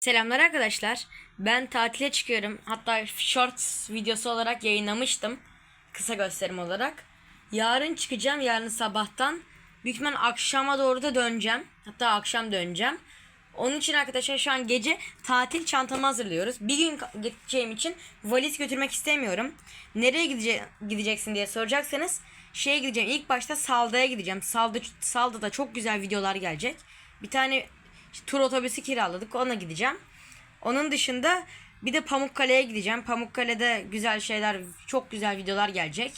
Selamlar arkadaşlar. Ben tatile çıkıyorum. Hatta shorts videosu olarak yayınlamıştım. Kısa gösterim olarak. Yarın çıkacağım. Yarın sabahtan. Büyük akşama doğru da döneceğim. Hatta akşam döneceğim. Onun için arkadaşlar şu an gece tatil çantamı hazırlıyoruz. Bir gün gideceğim için valiz götürmek istemiyorum. Nereye gidece- gideceksin diye soracaksanız şeye gideceğim. İlk başta Salda'ya gideceğim. Salda, Salda'da çok güzel videolar gelecek. Bir tane tur otobüsü kiraladık. Ona gideceğim. Onun dışında bir de Pamukkale'ye gideceğim. Pamukkale'de güzel şeyler, çok güzel videolar gelecek.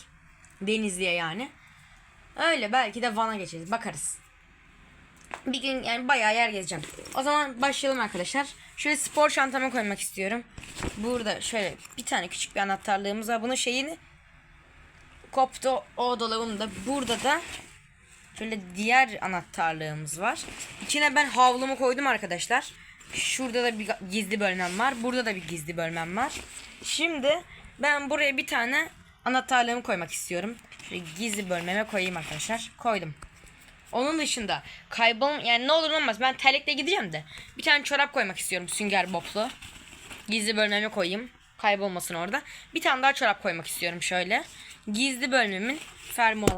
Denizli'ye yani. Öyle belki de Van'a geçeriz. Bakarız. Bir gün yani bayağı yer gezeceğim. O zaman başlayalım arkadaşlar. Şöyle spor çantama koymak istiyorum. Burada şöyle bir tane küçük bir anahtarlığımız var. Bunun şeyini koptu o dolabımda. Burada da şöyle diğer anahtarlığımız var. İçine ben havlumu koydum arkadaşlar. Şurada da bir gizli bölmem var. Burada da bir gizli bölmem var. Şimdi ben buraya bir tane anahtarlığımı koymak istiyorum. Şöyle gizli bölmeme koyayım arkadaşlar. Koydum. Onun dışında kaybol yani ne olur ne olmaz ben terlikle gideceğim de bir tane çorap koymak istiyorum sünger boplu. Gizli bölmeme koyayım. Kaybolmasın orada. Bir tane daha çorap koymak istiyorum şöyle. Gizli bölmemin fermuarı.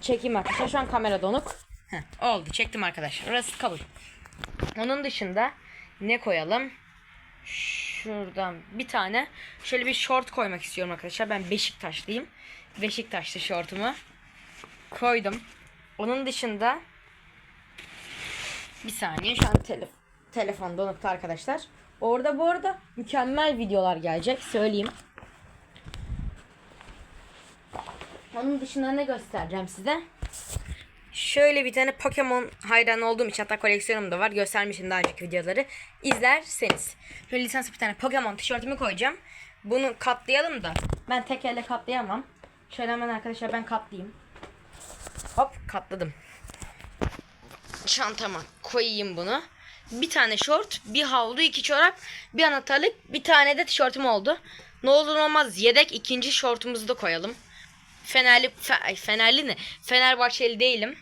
Çekeyim arkadaşlar. Şu an kamera donuk. Heh, oldu. Çektim arkadaşlar. Orası kabul. Onun dışında ne koyalım? Şuradan bir tane şöyle bir short koymak istiyorum arkadaşlar. Ben Beşiktaşlıyım. Beşiktaşlı şortumu koydum. Onun dışında bir saniye şu an tele, telefon donukta arkadaşlar. Orada bu arada mükemmel videolar gelecek söyleyeyim. Onun dışında ne göstereceğim size? Şöyle bir tane Pokemon hayranı olduğum için hatta koleksiyonum da var. Göstermişim daha önceki videoları. İzlerseniz. Şöyle lisanslı bir tane Pokemon tişörtümü koyacağım. Bunu katlayalım da. Ben tek elle katlayamam. Şöyle hemen arkadaşlar ben katlayayım. Hop katladım. Çantama koyayım bunu. Bir tane şort, bir havlu, iki çorap, bir anahtarlık, bir tane de tişörtüm oldu. Ne olur olmaz yedek ikinci şortumuzu da koyalım. Fenerli, fe, Fenerli ne? Fenerbahçeli değilim.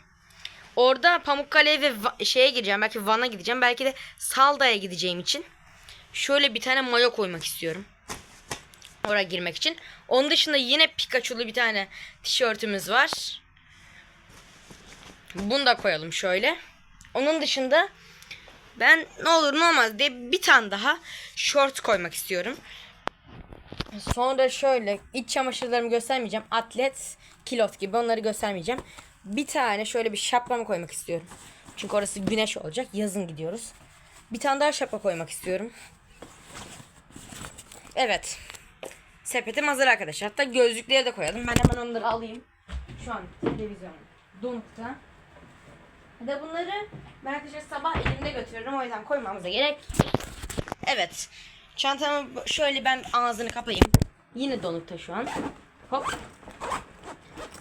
Orada Pamukkale'ye ve Va- şeye gideceğim. Belki Van'a gideceğim. Belki de Salda'ya gideceğim için. Şöyle bir tane mayo koymak istiyorum. Oraya girmek için. Onun dışında yine Pikachu'lu bir tane tişörtümüz var. Bunu da koyalım şöyle. Onun dışında ben ne olur ne olmaz diye bir tane daha short koymak istiyorum. Sonra şöyle iç çamaşırlarımı göstermeyeceğim. Atlet, kilot gibi onları göstermeyeceğim. Bir tane şöyle bir şapkamı koymak istiyorum. Çünkü orası güneş olacak. Yazın gidiyoruz. Bir tane daha şapka koymak istiyorum. Evet. Sepetim hazır arkadaşlar. Hatta gözlükleri de koyalım. Ben hemen onları alayım. Şu an televizyon donukta. De bunları ben arkadaşlar sabah elimde götürüyorum. O yüzden koymamıza gerek. Evet. Çantamı şöyle ben ağzını kapayayım. Yine donukta şu an. Hop.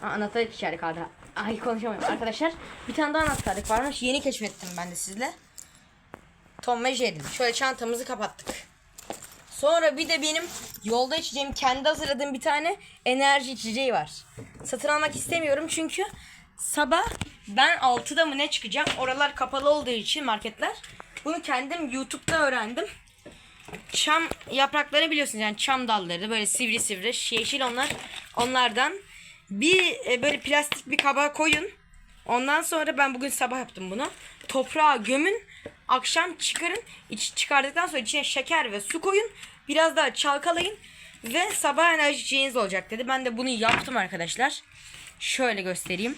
Aa, anahtarlık içeride kaldı. Ay konuşamıyorum arkadaşlar. Bir tane daha anahtarlık varmış. Yeni keşfettim ben de sizle. Tom ve Jerry. Şöyle çantamızı kapattık. Sonra bir de benim yolda içeceğim kendi hazırladığım bir tane enerji içeceği var. Satın almak istemiyorum çünkü sabah ben 6'da mı ne çıkacağım? Oralar kapalı olduğu için marketler. Bunu kendim YouTube'da öğrendim. Çam yaprakları biliyorsunuz yani çam dalları böyle sivri sivri yeşil onlar. Onlardan bir e, böyle plastik bir kaba koyun. Ondan sonra ben bugün sabah yaptım bunu. Toprağa gömün. Akşam çıkarın. İç, çıkardıktan sonra içine şeker ve su koyun. Biraz daha çalkalayın. Ve sabah enerji içeceğiniz olacak dedi. Ben de bunu yaptım arkadaşlar. Şöyle göstereyim.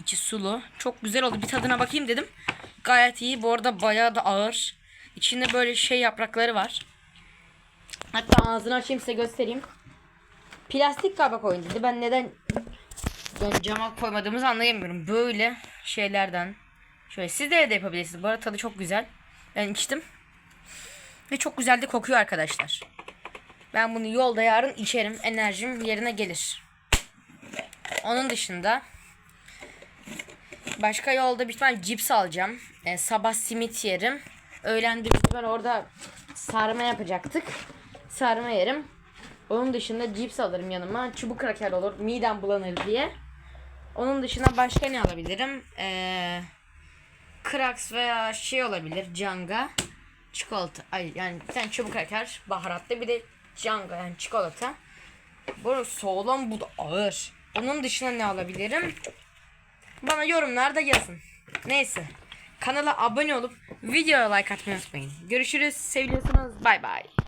İçi sulu. Çok güzel oldu. Bir tadına bakayım dedim. Gayet iyi. Bu arada bayağı da ağır. İçinde böyle şey yaprakları var. Hatta ağzını açayım size göstereyim. Plastik kaba koyun dedi. Ben neden yani cama koymadığımızı anlayamıyorum. Böyle şeylerden. Şöyle siz de evde yapabilirsiniz. Bu arada tadı çok güzel. Ben içtim. Ve çok güzel de kokuyor arkadaşlar. Ben bunu yolda yarın içerim. Enerjim yerine gelir. Onun dışında başka yolda bir tane cips alacağım. Ee, sabah simit yerim. Öğlen de ben orada sarma yapacaktık. Sarma yerim. Onun dışında cips alırım yanıma. Çubuk kraker olur. Midem bulanır diye. Onun dışında başka ne alabilirim? Ee, Krax veya şey olabilir. Canga. çikolata. Ay yani bir tane çubuk kraker baharatlı bir de Django yani çikolata. Bu soğulan bu da ağır. Onun dışında ne alabilirim? Bana yorumlarda yazın. Neyse. Kanala abone olup videoya like atmayı unutmayın. Görüşürüz. Seviyorsunuz. Bay bay.